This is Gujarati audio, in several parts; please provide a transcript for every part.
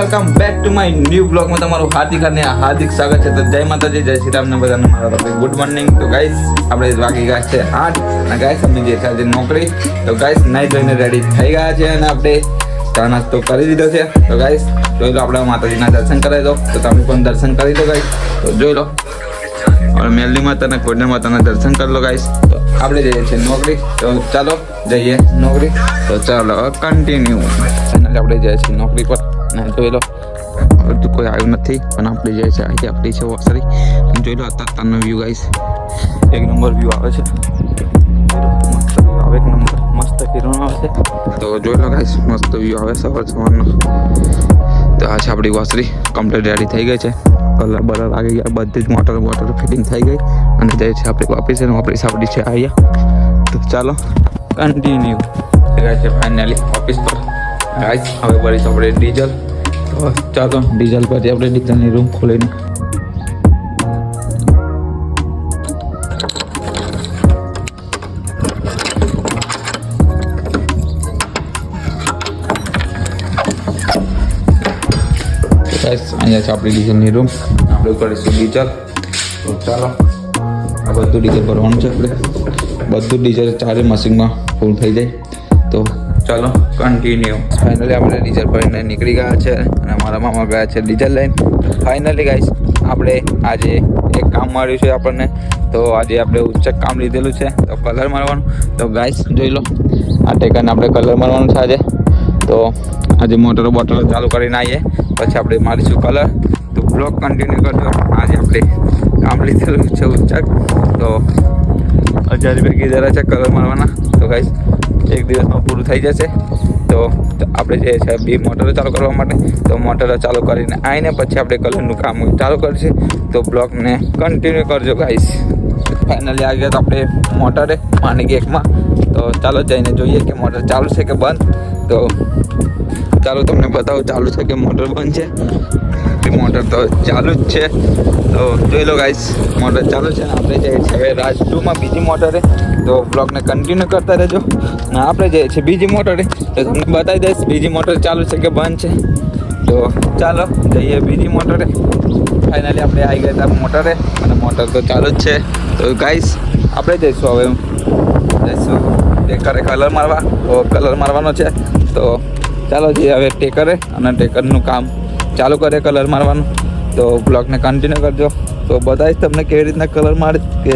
Welcome back to my new બ્લોગમાં તમારું હાર્દિક અને હાર્દિક સ્વાગત છે. તો જય માતાજી, જય શ્રી રામને બધાને મારા ગુડ મોર્નિંગ. તો ગાઈસ આપણે વાગી ગયા છે આઠ. અને ગાઈસ અમે જે છે નોકરી. તો ગાઈસ નાઈ ધોઈને રેડી થઈ ગયા છે અને આપણે ચા નાસ્તો કરી દીધો છે. તો ગાઈસ જોઈ લો આપણે માતાજીના દર્શન કરાવી દો. તો તમે પણ દર્શન કરી દો ગાઈસ તો જોઈ લો. અને મેલની માતાના, કોડના માતાના દર્શન કરી લો ગાઈસ તો આપણે જઈએ છીએ નોકરી. તો ચાલો જઈએ નોકરી. તો ચાલો કન્ટિન્યુ આપણે જઈએ છીએ નોકરી પર. અને જોઈ લો કોઈ આવ્યું નથી પણ આપણે જે છે અહીંથી આપણી છે વસરી જોઈ લો અત્યારનો વ્યૂ ગાઈસ એક નંબર વ્યૂ આવે છે. એક નંબર. મસ્ત કિરણ આવે છે. તો જોઈ લો ગાઈસ મસ્ત વ્યૂ આવે સવાર સવારનો. તો આ છે આપણી વોસરી કમ્પ્લીટ રેડી થઈ ગઈ છે. કલર બલર આવી ગયા, બધી જ મોટર વોટર ફિટિંગ થઈ ગઈ. અને જે છે આપણી ઓફિસ એનું ઓફિસ આપણી છે અહીંયા તો ચાલો કન્ટિન્યુ છે ફાઇનલી ઓફિસ પર ગાઈસ હવે ભરીશ આપણે ડીઝલ. તો ચાલો, ડીઝલ પરથી આપણે ડીઝલની રૂમ ખોલીને. ગાઈસ અહીંયા છે આપણી ડીઝલની રૂમ આપણે કરીશું ડીઝલ. તો ચાલો, આ બધું ડીઝલ ભરવાનું છે આપણે. બધું ડીઝલ ચારે મશીનમાં ફૂલ થઈ જાય. તો ચાલો કન્ટિન્યુ ફાઇનલી આપણે ડીઝલ ભરીને નીકળી ગયા છે અને મારા મામા ગયા છે ડીઝલ લઈને ફાઇનલી ગાઈસ આપણે આજે એક કામ મળ્યું છે આપણને. તો આજે આપણે ઉચ્ચક કામ લીધેલું છે, તો કલર મારવાનું. તો ગાઈસ જોઈ લો, આ ટેકરને આપણે કલર મારવાનું છે આજે. તો આજે મોટરો બોટલો ચાલુ કરીને આવીએ. પછી આપણે મારીશું કલર તો બ્લોક કન્ટિન્યુ કરજો. આજે આપણે કામ લીધેલું છે ઉચ્ચક. તો હજાર રૂપિયા કીધેલા છે કલર મારવાના. તો ગાઈસ એક દિવસમાં પૂરું થઈ જશે. તો આપણે જે છે બે મોટરો ચાલુ કરવા માટે, તો મોટરો ચાલુ કરીને આવીને પછી આપણે કલરનું કામ ચાલુ કરીશે. તો બ્લોગને કન્ટિન્યુ કરજો ગાઈસ ફાઇનલી આવી ગયા તો આપણે મોટરે માની એકમાં તો ચાલો જઈને જોઈએ કે મોટર ચાલુ છે કે બંધ. તો ચાલો તમને બતાવું ચાલુ છે કે મોટર બંધ છે. મોટર તો ચાલુ જ છે. તો જોઈ લો ગાઈસ મોટર ચાલુ છે. ને આપણે જઈએ છીએ રાજ ટુમાં બીજી મોટરે. તો બ્લોગને કન્ટિન્યુ કરતા રહેજો. આપણે જઈએ છીએ બીજી મોટરે તો તમને બતાવી દઈશ બીજી મોટર ચાલુ છે કે બંધ છે. તો ચાલો, જઈએ બીજી મોટરે ફાઇનલી આપણે આવી ગયા હતા મોટરે અને મોટર તો ચાલુ જ છે. તો ગાઈસ આપણે જઈશું હવે જઈશું ટેકરે કલર મારવા. તો કલર મારવાનો છે. તો ચાલો જઈએ હવે ટેકરે અને ટેકરનું કામ ચાલુ કરે કલર મારવાનું. તો બ્લોગને કન્ટિન્યુ કરજો. તો બતાવીશ તમને કેવી રીતના કલર મારે કે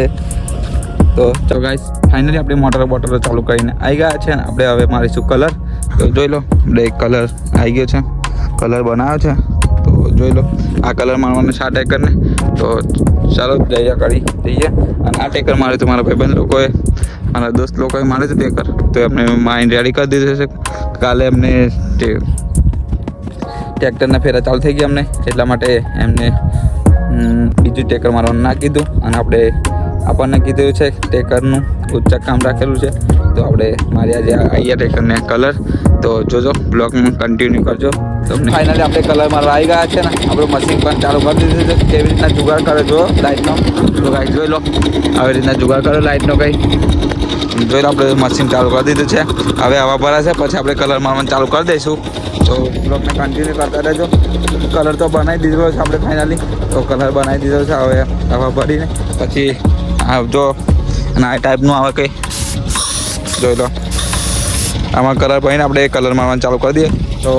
તો ચાલો ગાઈસ ફાઇનલી આપણે મોટર બોટલો ચાલુ કરીને આવી ગયા છે. ને આપણે હવે મારીશું કલર તો જોઈ લો, આપણે કલર આવી ગયો છે. કલર બનાવ્યો છે. તો જોઈ લો, આ કલર મારવાનો છે આ ટેકરને તો ચાલો, જઈએ કરી જઈએ. અને આ ટેકર મારે તો મારા ભાઈબંધ લોકોએ, મારા દોસ્ત લોકોએ મારે છે ટેકર તો એમને માઇન્ડ રેડી કરી દીધું છે. કાલે એમને ટ્રેક્ટરના ફેરા ચાલુ થઈ ગયા અમને એટલા માટે એમને બીજું ટેકર મારવાનું ના કીધું અને આપણે આપણને કીધું છે ટેકરનું ઉચ્ચક કામ રાખેલું છે. તો આપણે મારી આજે અહીંયા ટેકરને કલર. તો જોજો બ્લોગમાં કન્ટિન્યુ કરજો. તમને ફાઇનલી આપણે કલર મારવા આવી ગયા છે ને. આપણું મશીન પણ ચાલુ કરી દીધું છે. કેવી રીતના જુગાડ કરે જો લાઇટનો તો કાંઈક જોઈ લો આવી રીતના જુગાડ કરો લાઇટનો કંઈ. જોઈ લો આપણે મશીન ચાલુ કરી દીધું છે. હવે હવા ભરાશે પછી આપણે કલર મારવાનું ચાલુ કરી દઈશું. તો બ્લોગને કન્ટિન્યુ કરતા રહેજો. કલર તો બનાવી દીધો છે આપણે ફાઇનલી તો કલર બનાવી દીધો છે હવે હવા ભરીને. પછી આ જો અને આ ટાઈપનું આવે કંઈ. જોઈ લો. આમાં કલર ભરીને આપણે કલર મારવાનું ચાલુ કરી દઈએ. તો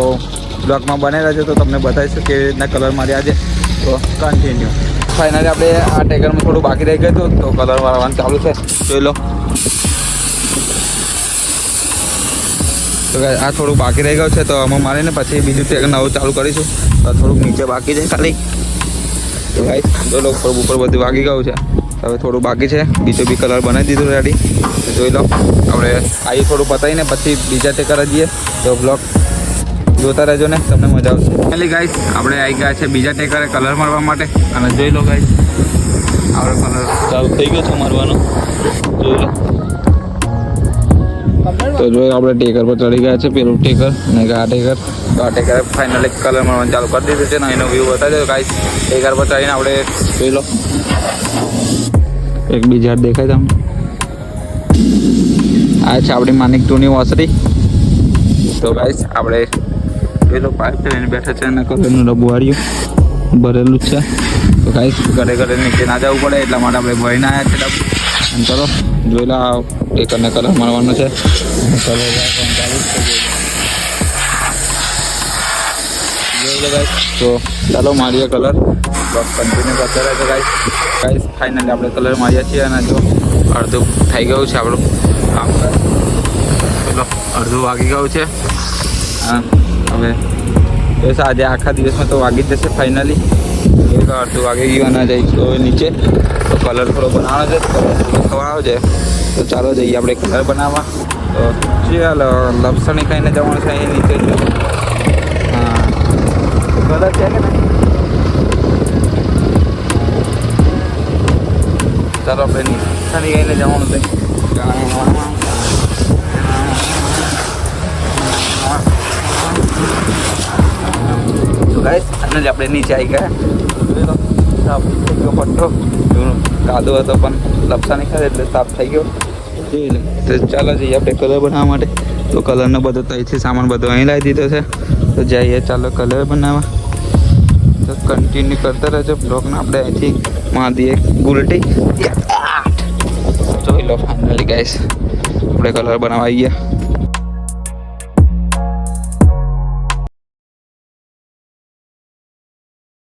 બ્લોકમાં બને રહેજો તો તમને બતાવીશું કેવી રીતના કલર માર્યા છે. તો કન્ટિન્યુ ફાઇનલી આપણે આ ટેકરમાં થોડું બાકી રહી ગયું હતું, તો કલર મારવાનું ચાલુ છે. જોઈ લો. તો આ થોડું બાકી રહી ગયું છે, તો અમે મારીને પછી બીજું ટેગર નવું ચાલુ કરીશું. તો થોડુંક નીચે બાકી છે ખાલી. તો ભાઈ જો લો, ઉપર ઉપર બધું વાગી ગયું છે. હવે થોડું બાકી છે. બીજું બી કલર બનાવી દીધો રેડી જોઈ લો. આપણે આવી થોડું પતાવીને પછી બીજા ટેકર જઈએ તો બ્લોક જોતા રહેજો ને. તમને મજા આવશે. પહેલી ગાઈસ આપણે આવી ગયા છે બીજા ટેકરે કલર મારવા માટે. અને જોઈ લો ગાઈસ આપણે કલર ચાલુ થઈ ગયો છે મારવાનો. જોઈ લો. તો જોઈ આપણે ટેકર પર ચડી ગયા છે. પેલું ટેકર અને આ ટેકર. તો આ ટેકરે ફાઇનલી કલર મારવાનું ચાલુ કરી દીધું છે. ને એનો વ્યૂ બતાવી દો ગાઈસ ટેકર પર ચડીને આપણે જોઈ લો. એક બીજા દેખાય તમને. આ છે આપણી માનિક ટુની વાસરી તો ગાઈસ આપણે પેલો પાઇપ લઈને બેઠા છે અને કલરનું ડબ્બુ હાર્યું ભરેલું છે. તો ગાઈસ ઘરે ઘરે નીચે ના જવું પડે, એટલા માટે આપણે ભરીને આવ્યા છે ડબ્બુ અને ચલો, જોઈ લો એક અને કલર મારવાનો છે. કલર ચાલુ તો ચાલો મારીએ કલર બસ કન્ટિન્યુ કરતા રહેજો ગાઈસ ગાઈસ ફાઇનલી આપણે કલર માર્યા છીએ અને જો અડધું થઈ ગયું છે આપણું કામ. ચલો, અડધું વાગી ગયું છે. હવે તો આજે આખા દિવસમાં તો વાગી જશે ફાઇનલી અડધું વાગી ગયું અને જઈશું હવે નીચે. તો કલર થોડો બનાવવાનો છે. ખવડાવો છે. તો ચાલો જઈએ આપણે કલર બનાવવા. તો ચાલો, લપસણી ખાઈને જવાનું છે અહીં નીચે. કલર છે કે નહીં ચાલો આપણે નીચે ગઈને જવાનું છે. તો ગાઈસ જ આપણે નીચે આવી ગયા. પટ્ટો. કાદો હતો પણ લપસા નીકળે એટલે સાફ થઈ ગયો. ચાલો જઈએ આપણે કલર બનાવવા માટે. તો કલરનો બધો ત્યાંથી સામાન બધો અહીં લાવી દીધો છે. તો જઈએ ચાલો કલર બનાવવા. તો કન્ટિન્યુ કરતા રહેજો બ્લોગને આપણે અહીંથી માં દઈએ ગુલટી જોઈ લો ફાઇનલી ગાઈસ આપણે કલર બનાવવા આવી ગયા.